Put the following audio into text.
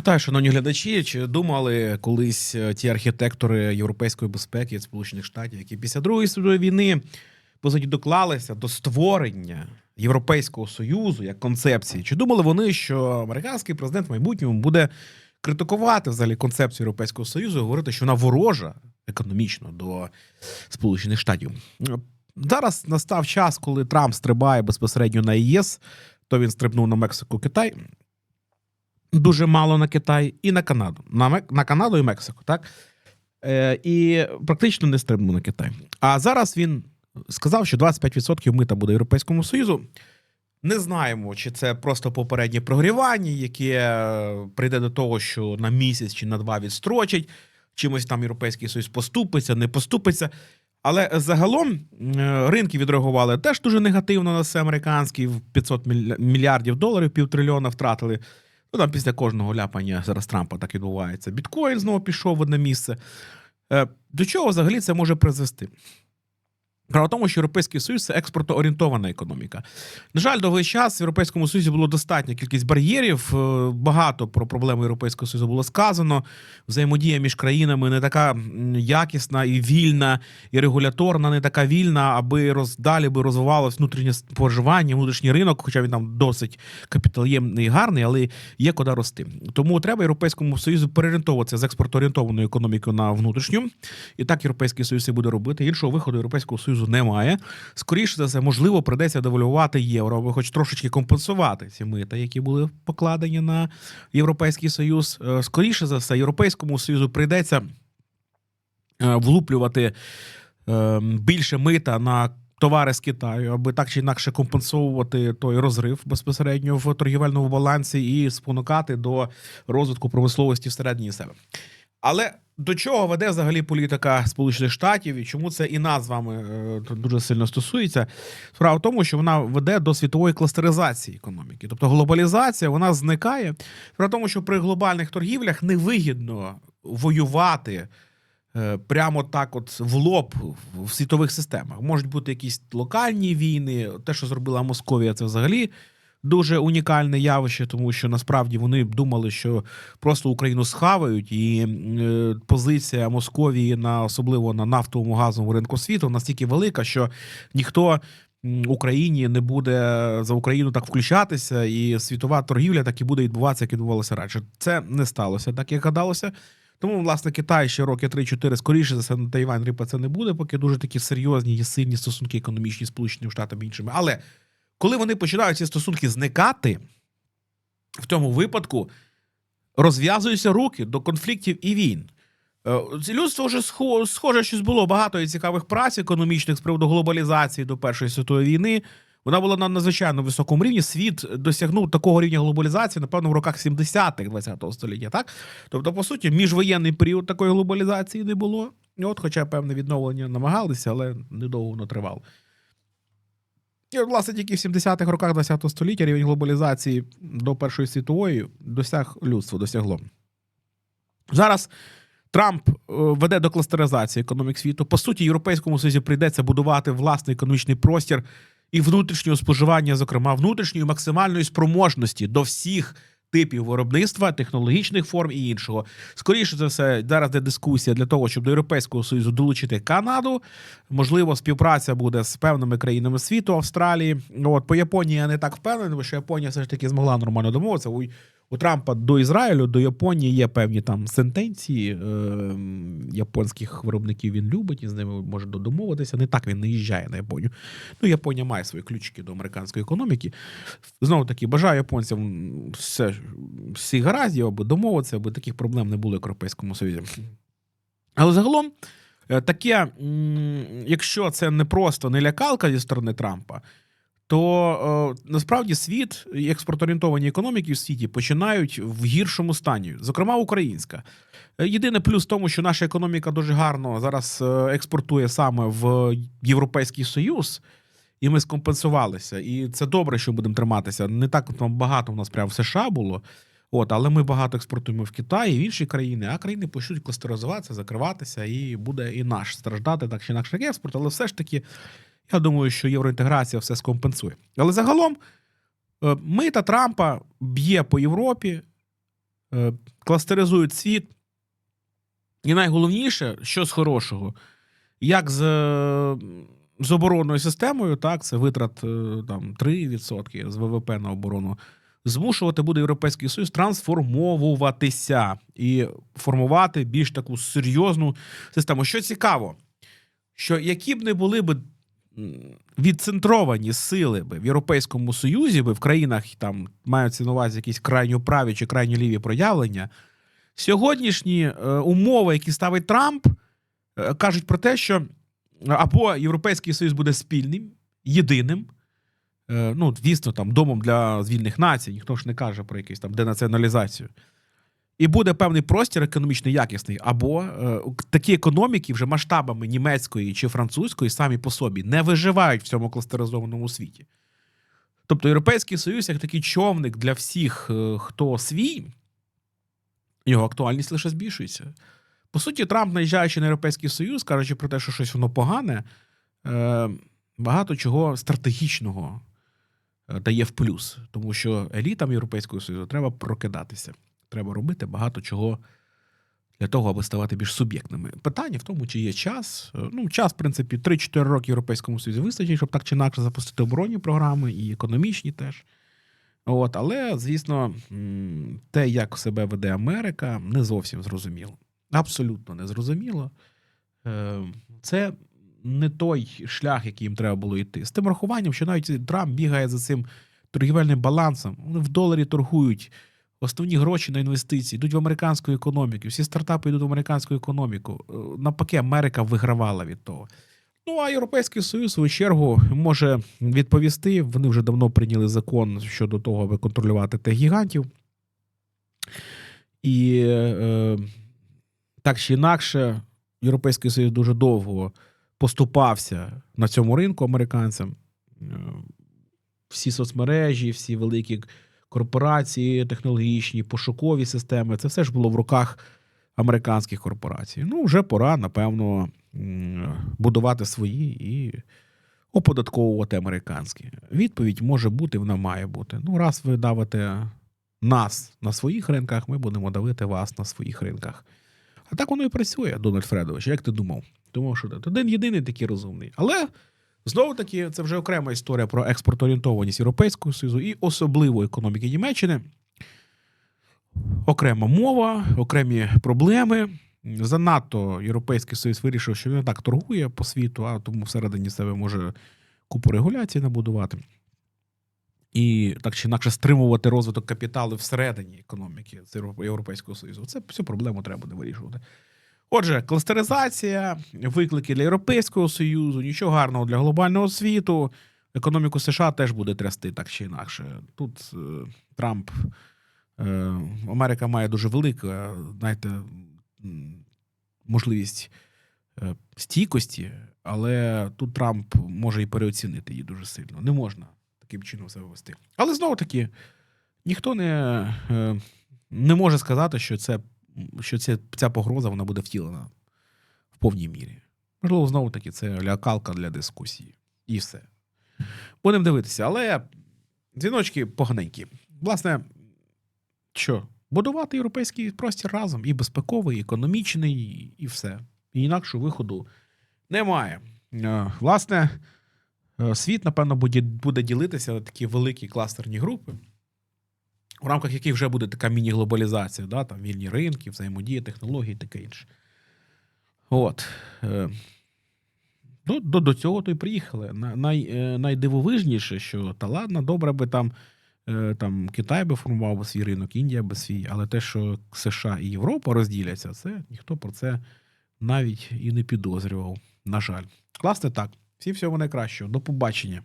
Вітаю, шановні глядачі. Чи думали колись е, ті архітектори європейської безпеки Сполучених Штатів, які після Другої світової війни по суті доклалися до створення Європейського союзу як концепції? Чи думали вони, що американський президент в майбутньому буде критикувати взагалі концепцію Європейського союзу, і говорити, що вона ворожа економічно до Сполучених Штатів? Зараз настав час, коли Трамп стрибає безпосередньо на ЄС, то він стрибнув на Мексику, Китай дуже мало на Китай і на Канаду. На, Мек- на Канаду і Мексику, так? Е, і практично не стрибнув на Китай. А зараз він сказав, що 25% мита буде Європейському Союзу. Не знаємо, чи це просто попереднє прогрівання, яке е, прийде до того, що на місяць чи на два відстрочить, чимось там Європейський Союз поступиться, не поступиться. Але загалом е, ринки відреагували теж дуже негативно на це американський в 500 мільярдів доларів, півтрильйона втратили. Ну там після кожного ляпання зараз Трампа так відбувається. Біткоін знову пішов в одне місце. Е, До чого взагалі це може призвести? Справа в тому, що Європейський Союз це експортоорієнтована економіка. На жаль, довгий час в Європейському Союзі було достатня кількість бар'єрів. е, Багато про проблеми Європейського Союзу було сказано. Взаємодія між країнами не така якісна і вільна, і регуляторна, не така вільна, аби роз, далі би розвивалось внутрішнє споживання, внутрішній ринок, хоча він там досить капіталємний і гарний, але є куди рости. Тому треба Європейському Союзу переорієнтовуватися з експортоорієнтованою економікою на внутрішню. І так Європейський Союз і буде робити. Іншого виходу Європейського Союзу немає. Скоріше за все, можливо, придеться девальвувати євро, аби хоч трошечки компенсувати ці мита, які були покладені на Європейський Союз. Е, Скоріше за все, Європейському Союзу прийдеться е, влуплювати е, більше мита на товари з Китаю, аби так чи інакше компенсовувати той розрив безпосередньо в торгівельному балансі і спонукати до розвитку промисловості всередині себе. Але до чого веде взагалі політика Сполучених Штатів і чому це і нас з е, дуже сильно стосується? Справа в тому, що вона веде до світової кластеризації економіки. Тобто глобалізація вона зникає. Справа в тому, що при глобальних торгівлях невигідно воювати е, прямо так, от в лоб в світових системах. Можуть бути якісь локальні війни. Те, що зробила Московія, це взагалі дуже унікальне явище, тому що насправді вони думали, що просто Україну схавають, і е, позиція Московії на особливо на нафтовому газовому ринку світу настільки велика, що ніхто. Україні не буде за Україну так включатися, і світова торгівля так і буде відбуватися, як відбувалося раніше. Це не сталося, так як гадалося. Тому, власне, Китай ще роки 3-4, скоріше за все, на Тайвань рипатися не буде, поки дуже такі серйозні і сильні стосунки економічні з Сполученими Штатами і іншими. Але коли вони починають ці стосунки зникати, в тому випадку розв'язуються руки до конфліктів і війн. Е, Людство вже схо- схоже, щось було багато і цікавих праць економічних з приводу глобалізації до Першої світової війни. Вона була на надзвичайно високому рівні. Світ досягнув такого рівня глобалізації, напевно, в роках 70-х ХХ століття. Так? Тобто, по суті, міжвоєнний період такої глобалізації не було. От, хоча певне відновлення намагалися, але недовго воно тривало. І, власне, тільки в 70-х роках ХХ століття рівень глобалізації до Першої світової досяг людство досягло. Зараз Трамп е, веде до кластеризації економік світу. По суті, Європейському Союзі прийдеться будувати власний економічний простір і внутрішнього споживання, зокрема, внутрішньої максимальної спроможності до всіх типів виробництва, технологічних форм і іншого. Скоріше за все, зараз де дискусія для того, щоб до Європейського Союзу долучити Канаду. Можливо, співпраця буде з певними країнами світу, Австралії. От по Японії я не так впевнений, бо що Японія все ж таки змогла нормально домовитися. У, Трампа до Ізраїлю, до Японії є певні там сентенції е, японських виробників. Він любить і з ними може домовитися. Не так він не їжджає на Японію. Ну, Японія має свої ключики до американської економіки. Знову таки, бажаю японцям все, всіх гараздів, аби домовитися, аби таких проблем не було в Європейському Союзі. Але загалом, е, таке, якщо це не просто не лякалка зі сторони Трампа, то е, насправді світ і експортоорієнтовані економіки в світі починають в гіршому стані, зокрема українська. Е, Єдиний плюс в тому, що наша економіка дуже гарно зараз е, експортує саме в Європейський Союз. І ми скомпенсувалися. І це добре, що будемо триматися. Не так там багато в нас прямо в США було. От, але ми багато експортуємо в Китай і в інші країни, а країни почнуть кластеризуватися, закриватися, і буде і наш страждати так чи інакше експорт. Але все ж таки, я думаю, що євроінтеграція все скомпенсує. Але загалом е, мита Трампа б'є по Європі, е, кластеризують світ. І найголовніше, що з хорошого, як з, е, з оборонною системою, так, це витрат там, 3% з ВВП на оборону, змушувати буде Європейський Союз трансформовуватися і формувати більш таку серйозну систему. Що цікаво, що які б не були б м, відцентровані сили би в Європейському Союзі, би в країнах там маються на увазі якісь крайньо праві чи крайньо ліві проявлення, сьогоднішні е, умови, які ставить Трамп, е, кажуть про те, що або Європейський Союз буде спільним, єдиним. е, Ну, звісно, там домом для звільних націй, ніхто ж не каже про якусь там денаціоналізацію. І буде певний простір економічно якісний, або е, такі економіки вже масштабами німецької чи французької самі по собі не виживають в цьому кластеризованому світі. Тобто Європейський Союз, як такий човник для всіх, е, хто свій, його актуальність лише збільшується. По суті, Трамп, наїжджаючи на Європейський Союз, кажучи про те, що щось воно погане, е, багато чого стратегічного е, дає в плюс, тому що елітам Європейського Союзу треба прокидатися. Треба робити багато чого для того, аби ставати більш суб'єктними. Питання в тому, чи є час. Е, Ну, час, в принципі, 3-4 роки Європейському Союзі вистачить, щоб так чи інакше запустити оборонні програми і економічні теж. От, але, звісно, те, як себе веде Америка, не зовсім зрозуміло. Абсолютно не зрозуміло. Е, Це не той шлях, який їм треба було йти. З тим рахуванням, що навіть Трамп бігає за цим торгівельним балансом, вони в доларі торгують. Основні гроші на інвестиції йдуть в американську економіку. Всі стартапи йдуть в американську економіку. Е, Навпаки, Америка вигравала від того. Ну а Європейський Союз, в свою чергу, може відповісти. Вони вже давно прийняли закон щодо того, аби контролювати тих гігантів. І е, так чи інакше, Європейський Союз дуже довго поступався на цьому ринку американцям. Е, Всі соцмережі, всі великі корпорації технологічні, пошукові системи це все ж було в руках американських корпорацій. Ну, вже пора, напевно, будувати свої і оподатковувати американські. Відповідь може бути, вона має бути. Ну, раз ви давите нас на своїх ринках, ми будемо давити вас на своїх ринках. А так воно і працює, Дональд Фредович. Як ти думав? Думав, що ти один єдиний такий розумний. Але знову таки, це вже окрема історія про експортоорієнтованість Європейського Союзу і особливо економіки Німеччини. Окрема мова, окремі проблеми. Занадто Європейський Союз вирішив, що він не так торгує по світу, а тому всередині себе може купу регуляцій набудувати. І так чи інакше стримувати розвиток капіталу всередині економіки Європейського Союзу. Це цю проблему треба буде вирішувати. Отже, кластеризація, виклики для Європейського Союзу, нічого гарного для глобального світу. Економіку США теж буде трясти так чи інакше. Тут е, Трамп, е, Америка має дуже велику, е, знаєте, можливість е, стійкості, але тут Трамп може і переоцінити її дуже сильно. Не можна таким чином себе вести. Але знову таки, ніхто не, е, не може сказати, що це що ця, ця погроза вона буде втілена в повній мірі. Можливо, знову таки, це лякалка для дискусії. І все. Будемо дивитися, але дзвіночки поганенькі. Власне, що? Будувати європейський простір разом і безпековий, і економічний, і- все. І інакшого виходу немає. Е, Власне, е, світ, напевно, буде ділитися на такі великі кластерні групи в рамках яких вже буде така міні-глобалізація, да, там вільні ринки, взаємодія, технології і таке інше. От. Е, Ну, до, до цього то й приїхали. Най, е, найдивовижніше, що та ладно, добре би там, е, там Китай би формував би свій ринок, Індія би свій, але те, що США і Європа розділяться, це ніхто про це навіть і не підозрював. На жаль. Власне так. Всім всього найкращого. До побачення.